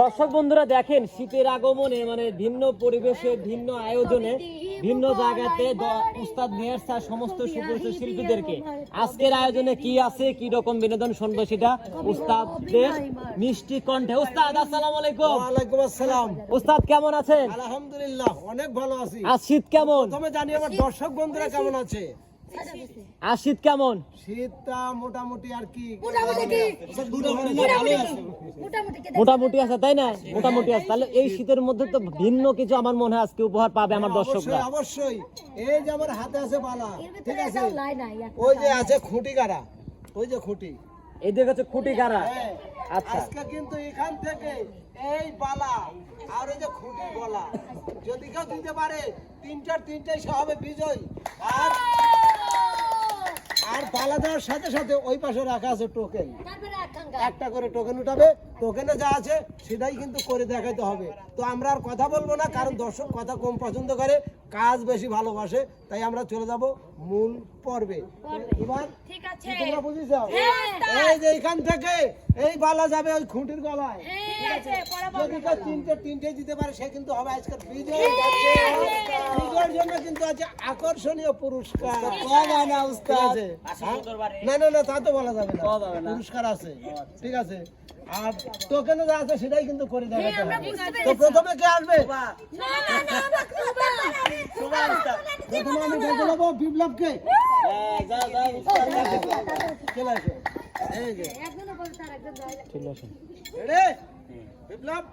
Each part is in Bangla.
দর্শক বন্ধুরা দেখেন শীতের আগমনে মানে ভিন্ন পরিবেশে ভিন্ন আয়োজনে ভিন্ন জায়গাতে উস্তাদ মেয়ের স্যার সমস্ত সুপরিচিত শিল্পীদেরকে। আজকের আয়োজনে কি আছে কি রকম বিনোদন শুনব সেটা উস্তাদদের মিষ্টি কণ্ঠে। উস্তাদ আসসালামু আলাইকুম। ওয়ালাইকুম আসসালাম। উস্তাদ কেমন আছেন? আলহামদুলিল্লাহ অনেক ভালো আছি। আজ শীত কেমন? প্রথমে জানি আমার দর্শক বন্ধুরা কেমন আছে। আর শীত কেমন? শীতটা মোটামুটি আর কি মোটামুটি আছে। তাই না? মোটামুটি আছে। তাহলে এই শীতের মধ্যে তো ভিন্ন কিছু আমার মনে হয় আজকে উপহার পাবে আমার দর্শকরা। অবশ্যই এই যে আমার হাতে আছে বালা ঠিক আছে? ওই যে আছে খুঁটি গাড়া ওই যে খুঁটি। এই দিকে হচ্ছে খুঁটি গাড়া। হ্যাঁ। আচ্ছা। আজকে কিন্তু এখান থেকে এই বালা আর ওই যে খুঁটি গলা। যদি কেউ দিতে পারে তিনটার তিনটাই সে হবে বিজয়। আর আর পালা দেওয়ার সাথে সাথে ওই পাশে রাখা আছে টোকেন। একটা করে টোকেন উঠাবে টোকেনে যা আছে সেটাই কিন্তু করে দেখাইতে হবে। তো আমরা আর কথা বলব না কারণ দর্শক কথা কম পছন্দ করে কাজ বেশি ভালোবাসে তাই আমরা চলে যাব মূল পর্বে। এবার ঠিক আছে। তোমরা বুঝেছ? হ্যাঁ, এই যে এখান থেকে এই বালা যাবে ওই খুঁটির গলায়। ঠিক আছে? পরে যদি কেউ তিনটে তিনটে দিতে পারে সে কিন্তু হবে আজকে বিজয়। বিজয়ের জন্য কিন্তু আছে আকর্ষণীয় পুরস্কার। না উস্তাদ? না না না তা তো বলা যাবে না। পুরস্কার আছে। ঠিক আছে আর টোকেনে যা আছে সেটাই কিন্তু করে দেবে তো প্রথমে কে আসবে প্রথমে আমি ডেকে নেব বিপ্লবকে চলে আসো এই যে ঠিক আছে বিপ্লব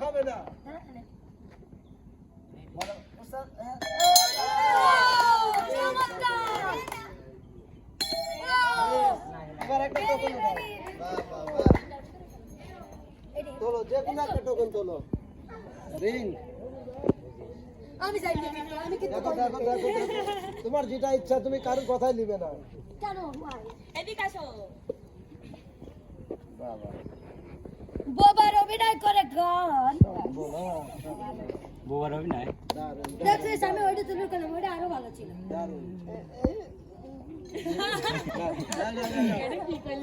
খাবে না তোলো যে কোনো একটা টোকেন তোলো। রিং আমি যাই আমি কিন্তু দেখো দেখো দেখো দেখো। তোমার যেটা ইচ্ছা তুমি কারোর কথাই নিবে না। কেন? এদিকে আসো। বোবার অভিনয় করে গান। বউয়ার অভিনয়? দেখছিস আমি ওইটা তুলে করলাম ওইটা আরও ভালো ছিল দারুণ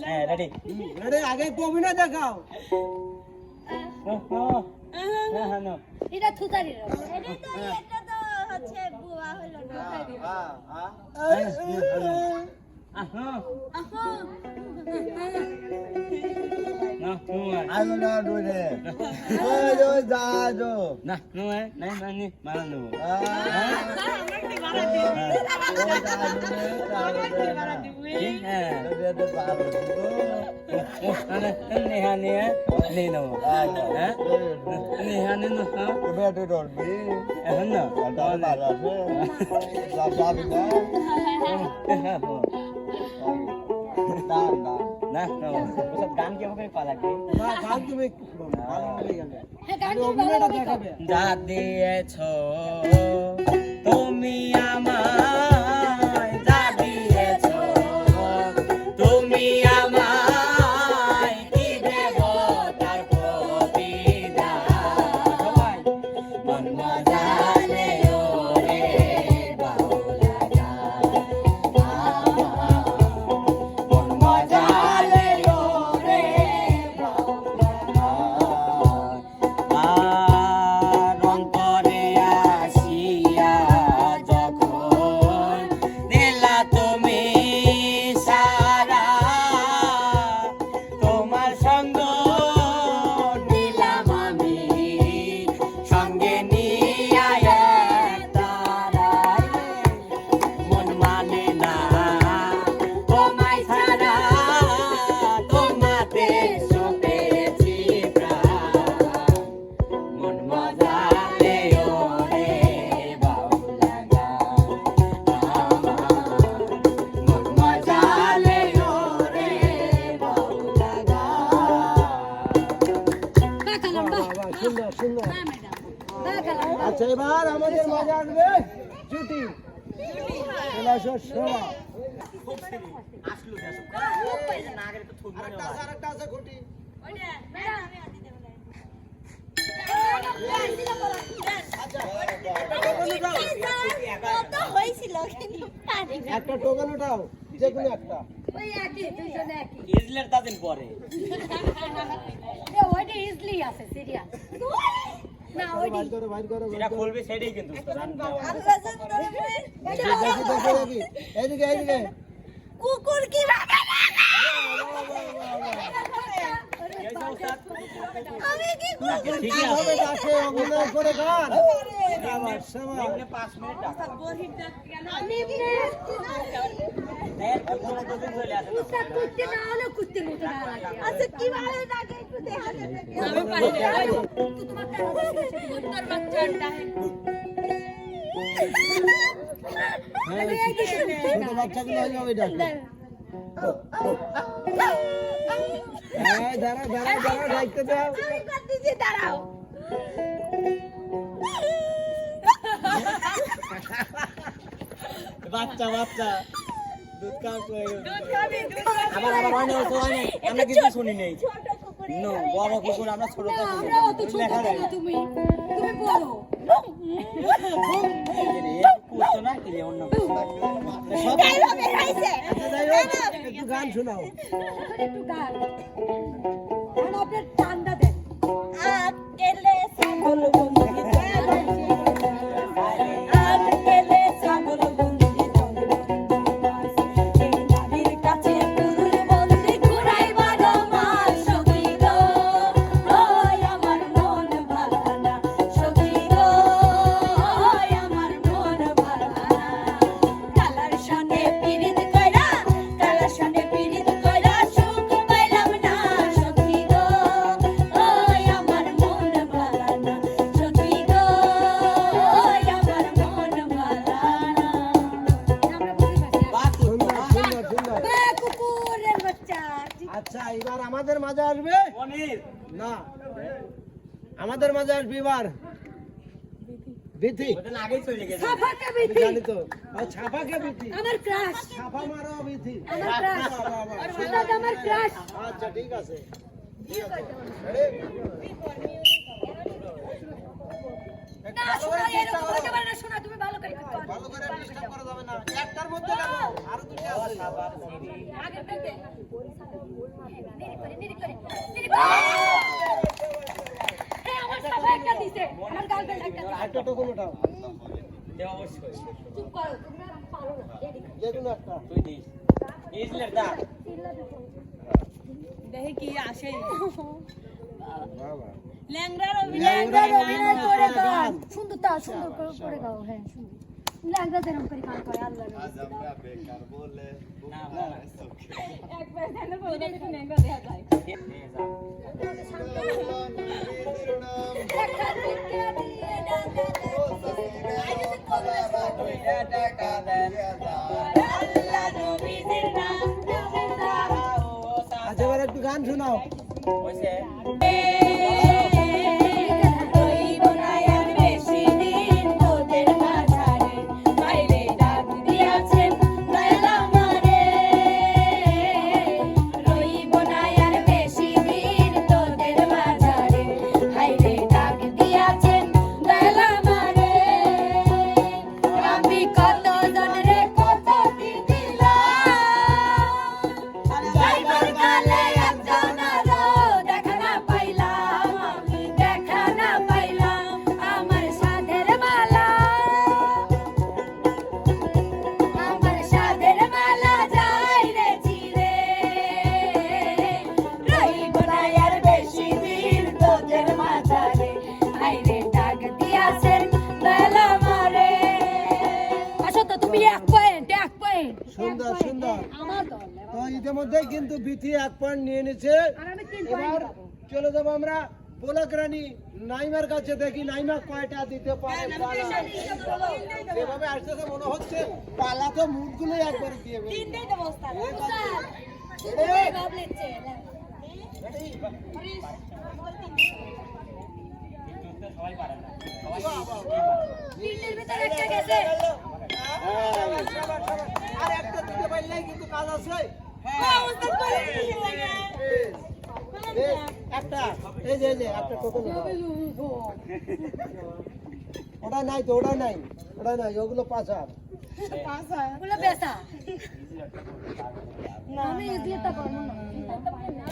হ্যাঁ রেডি রেডি আগে একটু অভিনয় দেখাও হ্যাঁ হ্যাঁ না এটা থুতারি এটা তো এটা তো হচ্ছে বুয়া হলো না না নুয়া আলো না ডুরে ওই ওই যা যো না নুয়া নাই মানে মারা নেব হ্যাঁ মানে নেহা নেহা নেই নেব হ্যাঁ নেহা নেই নেব বেটে ডলবি এখন না দাদা দাদা আছে সব যাবি না দান দান না না ওসব গান কি আমাকে পা লাগবে না গান তুমি ভালো হয়ে গেলে গান তুমি যা দিয়েছ তুমি আমায় একটা টোকেন উঠাও যে কোনো একটা। ওই একই দুইজনে একই ইজলের তাদিন পরে। ওইটা ইজলি আছে সিরিয়াস না ওইটি বাইর করো বাইর করো বাইর যেটা করো। খুলবে সেটাই কিন্তু উস্তাদ, আর না। আমরা যে তোরে দেখি দেখি দেখি এইদিকে এইদিকে কুকুর কি ভাবে আমি কি কুকুর ঠিকই আছে কীভাবে ডাকে অভিনয় করে গান শাবাশ, শাবাশ। এমনি পাঁচ মিনিট টাকা আমি দেড় ঘণ্টা দুদিন চলে আসে না। উস্তাদ কুত্তে না হলে কুত্তের মতো না লাগে আচ্ছা কীভাবে লাগে ছোট বাচ্চাগুলো এইভাবে ডাকে ডাকতে দাও দাঁড়াও বাচ্চা বাচ্চা দুধ খাওয়া আবার আবার হয় না, হয় না। আমরা কিছু শুনি নেই নো বড় কুকুর আমরা ছোটটা শুনি আমরা অত ছোট তুমি তুমি বড়। না গান শোনাও একটু গান আপনার ঠান্ডা দেন ছাগল বন্দি আকেলে আসবে? না। আমাদের মাঝে আসবে এবার। বিথি। ওটা না আগেই চলে গেছে। সাফাকে বিতি জানি তো। ছাপাকে বিথি। আমার ক্রাশ ছাপা মারো বিথি। আমার ক্রাশ উস্তাদ আমার ক্রাশ আচ্ছা ঠিক আছে। না শোনা এরকম হতে পারে না শোনা তুমি ভালো করে করো। ভালো করে ডিস্টার্ব করা। যাবে না। একটার মধ্যে আরও দুটো আছে। দেখি কি আসে। ল্যাংড়ার অভিনয় করে গান। সুন্দর তা সুন্দর করে করে গাও। হ্যাঁ সুন্দর। ল্যাংড়া যেরকম করে গান করে আল্লাহ না, না। একবার যেন বলে দেখা যায়। টাকা দেন। আল্লাহ নাম ও, আচ্ছা এবার একটু গান শোনাও। হইছে? নাইমার কাছে দেখি নাইমা কয়টা দিতে পারে। যেভাবে আসতেছে মনে হচ্ছে পালা তো মুখগুলো একবার দিয়ে গেছে হ্যাঁ। আর একটা দিতে পারলেই কিন্তু কাজ আছে হ্যাঁ। উস্তাদ করে দিয়েছে বেশ। এই, একটা এই যে এই যে একটা টোকেন ওটা নাই তো ওটা নাই ওটা নাই ওগুলো বেচা। আমি না।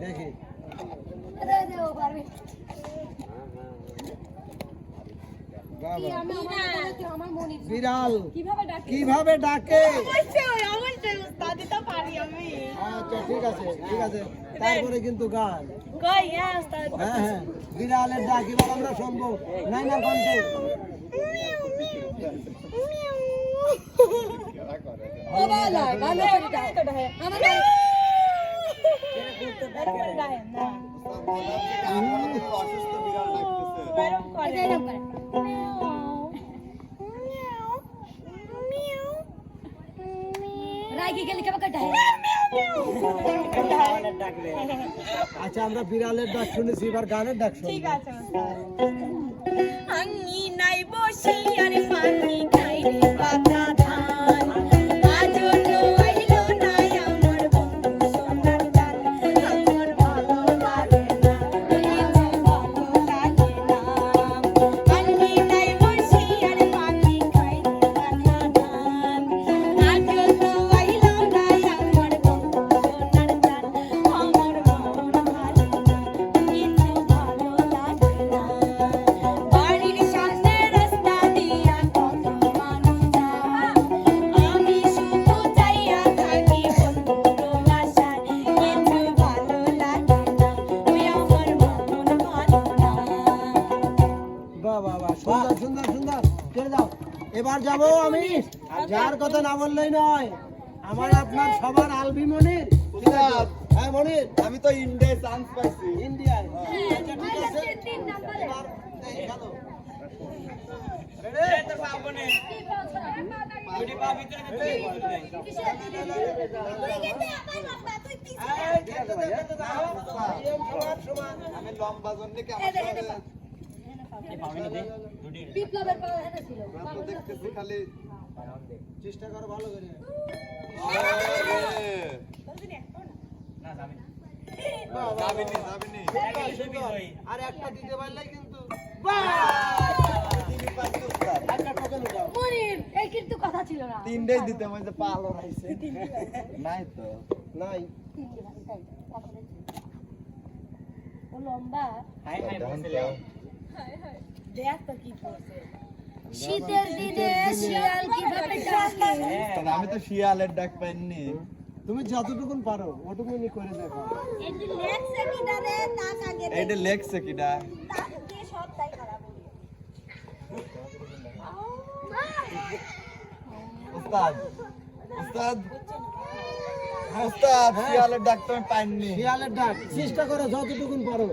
দেখি দে দে ও পারবে বাহ, কি বাহ। আমি আমার কি আমার মনে বিড়াল কীভাবে ডাকে আচ্ছা ঠিক আছে ঠিক আছে তারপরে কিন্তু গান হ্যাঁ হ্যাঁ হ্যাঁ বিড়ালের ডাক এবার আমরা শুনব নাই না কণ্ঠে ও বালা ভালো করে ডাক তো ডাহে আমার ডাহে না এরকম করে এরকম করে রাগি গেলে কেমন কাটা আচ্ছা আমরা বিড়ালের ডাক শুনেছি এবার গানের ডাক শুনব ঠিক আছে উস্তাদ আমি নাই বসি আর পানি খাই রে পাতা কথা না বললেই নয়। আমার আপনার সবার আলবি মনির। হ্যাঁ মনির। আমি তো ইন্ডিয়ায় চান্স পাইছি। ইন্ডিয়ায় আচ্ছা। আমি লম্বা জন্য আমার সাথে বিপ্লবের পাওয়া ছিল দেখতেছি খালি চেষ্টা করো ভালো করে। আরে, একটা দিতে পারলে কিন্তু কথা ছিল না। তিনটেই দিতে পালো রাইছে নাই তো। নাই। ও লম্বা। দেখ তো কি করছে। শীতের দিনে শিয়াল কীভাবে ডাকে? আমি তো শিয়ালের ডাক পাইনি। তুমি যতটুকুন পারো ওটুকুনি করে দেখো। এটি লেখছে কিনা রে? তাক আগে রে এইটা লেখছে কিটা তাক সব তাই খারাপ উস্তাদ উস্তাদ উস্তাদ শিয়ালের ডাক তো আমি পাইনি। শিয়ালের ডাক চেষ্টা করো যতটুকুন পারো।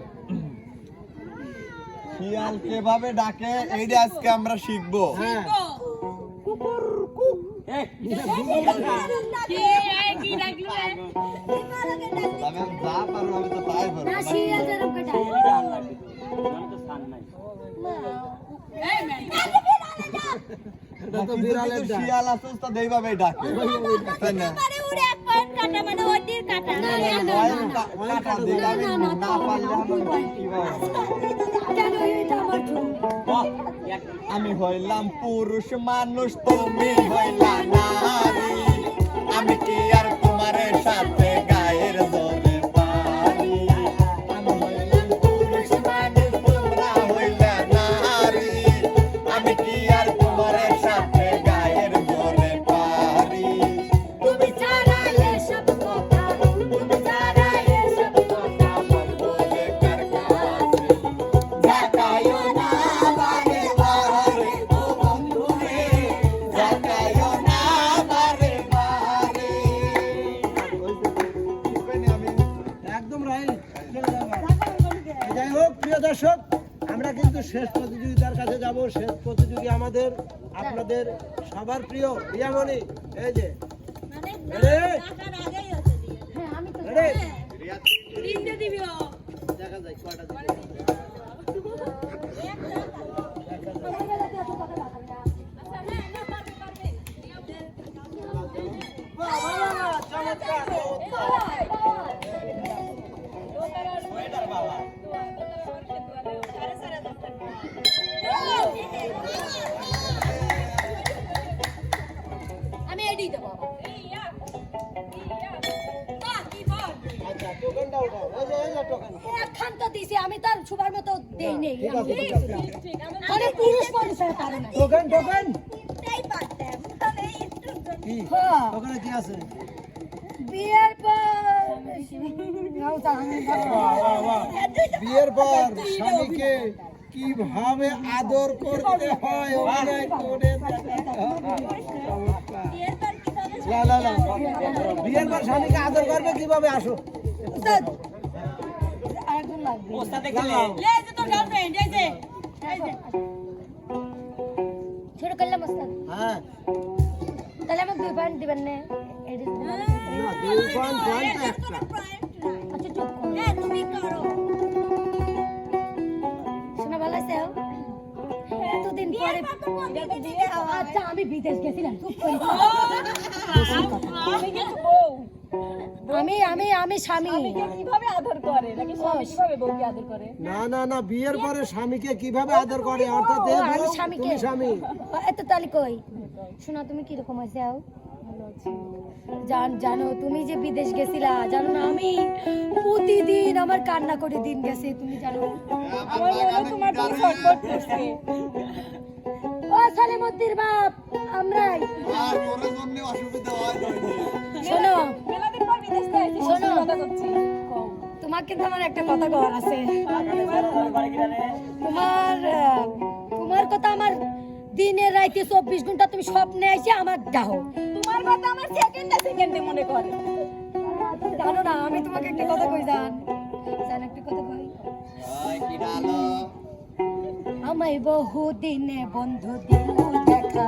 শিয়াল কীভাবে ডাকে এইটা আজকে আমরা শিখব। শিয়াল যেরকম করে ডাকে। এই তো কিছু বিড়ালের কিছু ডাক শিয়াল আছে উস্তাদ এইভাবে ডাকে আমি হইলাম পুরুষ মানুষ তুমি হইলা নারী। আমি কি আর তোমার সাথে আমাদের আপনাদের সবার প্রিয় প্রিয়ামণি এই যে। দেই নেই ঠিক আছে। ঠিক আছে মানে পুরুষ মানুষের পারে না টোকেন টোকেন তাই পারতাম। তাহলে একটু হ্যাঁ, ওখানে কি আছে? বিয়ের পর। বিয়ের স্বামীকে কীভাবে আদর করতে হয় অভিনয় করে। বিয়ের পর স্বামীকে আদর করবে? কীভাবে? আসো। উস্তাদ, আরেকজন লাগবে ওস্তাদে গেলে শুরু করলাম উস্তাদ হ্যাঁ তাহলে আমাকে দুই পয়েন্ট দিবেন না এটি না দুই পয়েন্ট পয়েন্ট একটা আচ্ছা চুপ করো। হ্যাঁ তুমি করো শোনা ভালো আছে এতদিন পরে আচ্ছা আমি বিদেশ গেছিলাম চুপ করি আমি আমি আমি স্বামী। কীভাবে আদর করে? নাকি স্বামী কীভাবে বউকে আদর করে? না না না বিয়ের পরে স্বামীকে কীভাবে আদর করে? অর্থাৎ এ আমি বউ, স্বামীকে। তুমি স্বামী এত তালি কই? শোনা তুমি কি রকম আছে? আও জান জানো তুমি যে বিদেশ গেছিলা জানো না আমি? প্রতিদিন আমার কান্না করে দিন গেছে তুমি জানো। আমার মনে তোমার জন্য ছটফট করছে। ও সালেমদ্দির বাপ আমরাই। আর তোর জন্য অসুবিধা হয় কিন্তু আমার একটা কথা কর আছে। তোমার তোমার কথা আমার দিনের রাইতে চব্বিশ ঘণ্টা তুমি স্বপ্নে এসে আমার ডাহো। তোমার কথা আমার সেকেন্ডে সেকেন্ডে মনে করে। জানো না, আমি তোমাকে একটা কথা কই, জান। জান একটা কথা কই। আমায় বহু দিনে বন্ধু দিল দেখা।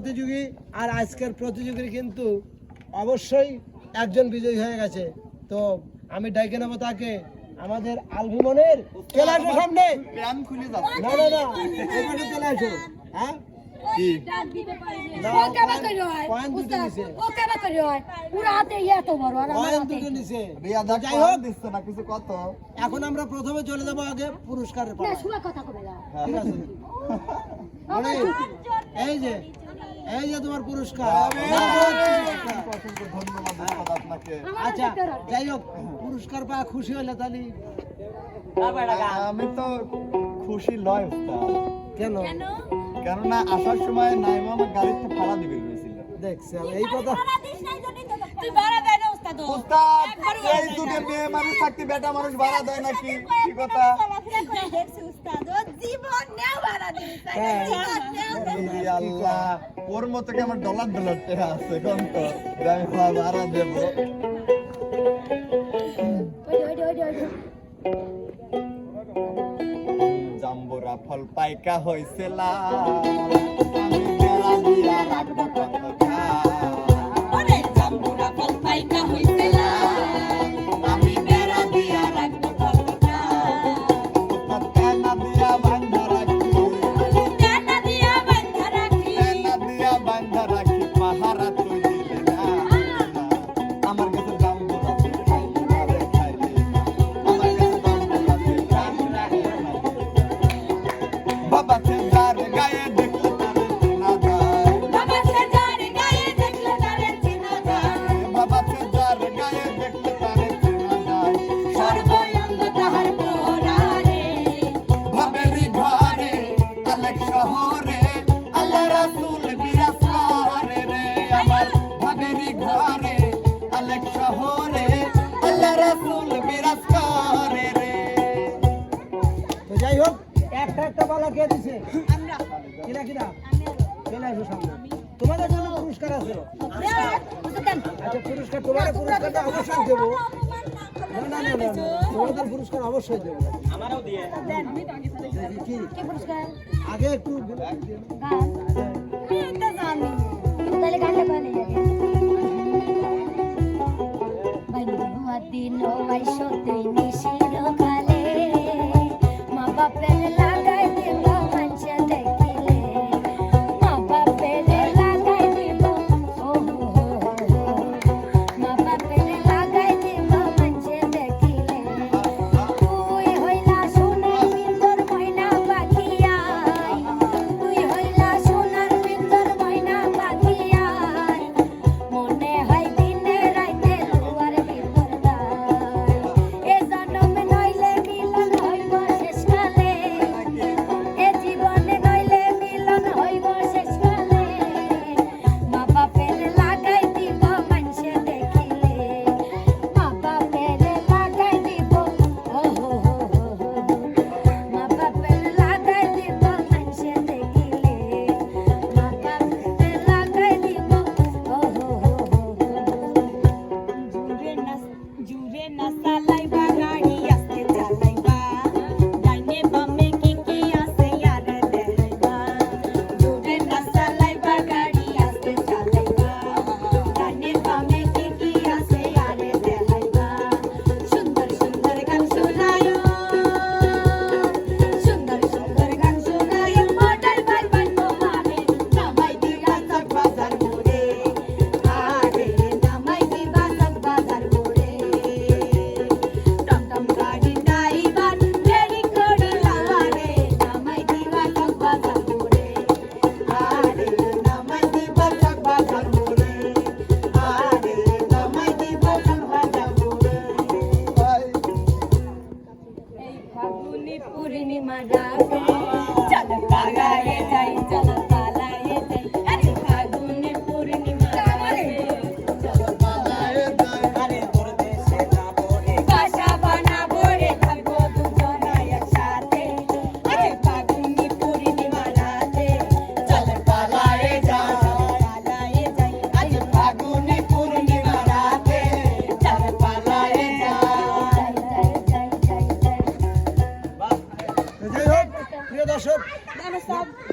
প্রতিযোগী আর আজকের প্রতিযোগীর কিন্তু অবশ্যই একজন বিজয়ী হয়ে গেছে। তো আমি ডাইকে নেব তাকে। আমাদের আলভিমনের চলে সামনে। প্যান খুলে যাচ্ছে না না না চলে আসো হ্যাঁ। হয়। হয় ইয়া এখন আমরা প্রথমে চলে যাব আগে পুরস্কারের এই যে এই যে তোমার পুরস্কার। অসংখ্য ধন্যবাদ আপনাকে আচ্ছা যাই হোক পুরস্কার পাওয়া খুশি হলে তাহলে। আমি তো খুশি লয় কেন? কেননা আসার সময় নাইমা আমার গাড়িতে ভাড়া দিবে দেখছি এই কথা তুই ভাড়া দেয় না উস্তাদ। উস্তাদ এই যুগে মেয়ে মানুষ থাকতে বেটা মানুষ ভাড়া দেয় নাকি? কি কথা? দেখছি উস্তাদ। ভাড়া দিবি আল্লাহ ওর মতো কি আমার ডলার ডলার টেহা আছে, কোন তো আমি ভাড়া দেবো জাম্বুরা ফল পাইকা হইছে লাল।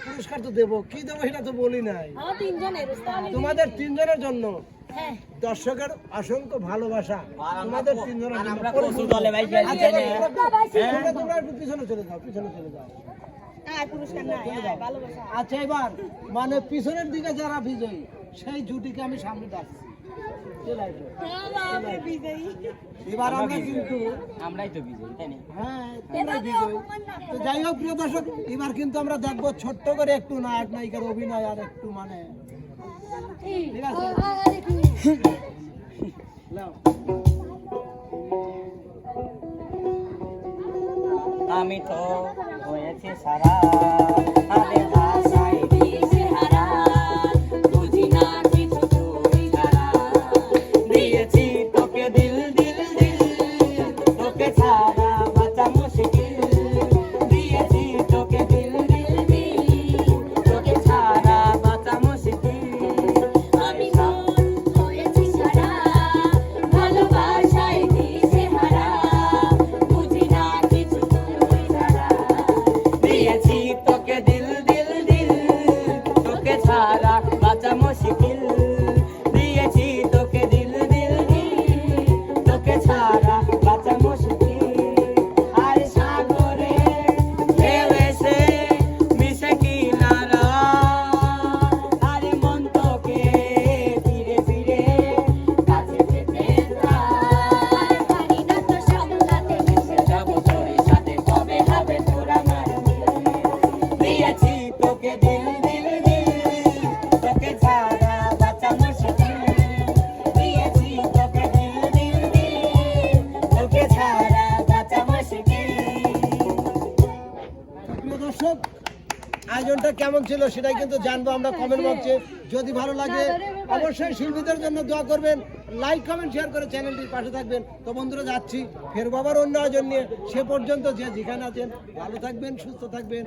পুরস্কার তো দেবো। কি দেবো সেটা তো বলি নাই। তোমাদের তিনজনের। জন্য দর্শকের অসংখ্য ভালোবাসা। তোমাদের তিনজনের আচ্ছা, পিছনে চলে যাও পিছনে চলে যাও। আচ্ছা এবার মানে পিছনের দিকে যারা বিজয়ী সেই জুটিকে আমি সামনে ডাকছি। হ্যাঁ, যাই হোক প্রিয় এবার কিন্তু আমরা দেখব ছোট্ট করে একটু নায়ক নায়িকার অভিনয় আর একটু মানে। আমি তো হয়েছে সারা ছিল সেটাই কিন্তু জানব আমরা কমেন্ট বক্সে যদি ভালো লাগে, অবশ্যই শিল্পীদের জন্য দোয়া করবেন লাইক কমেন্ট শেয়ার করে চ্যানেলটির পাশে থাকবেন। তো বন্ধুরা, যাচ্ছি। ফের বাবার অন্য জন্য সে পর্যন্ত যে যেখানে আছেন, ভালো থাকবেন, সুস্থ থাকবেন।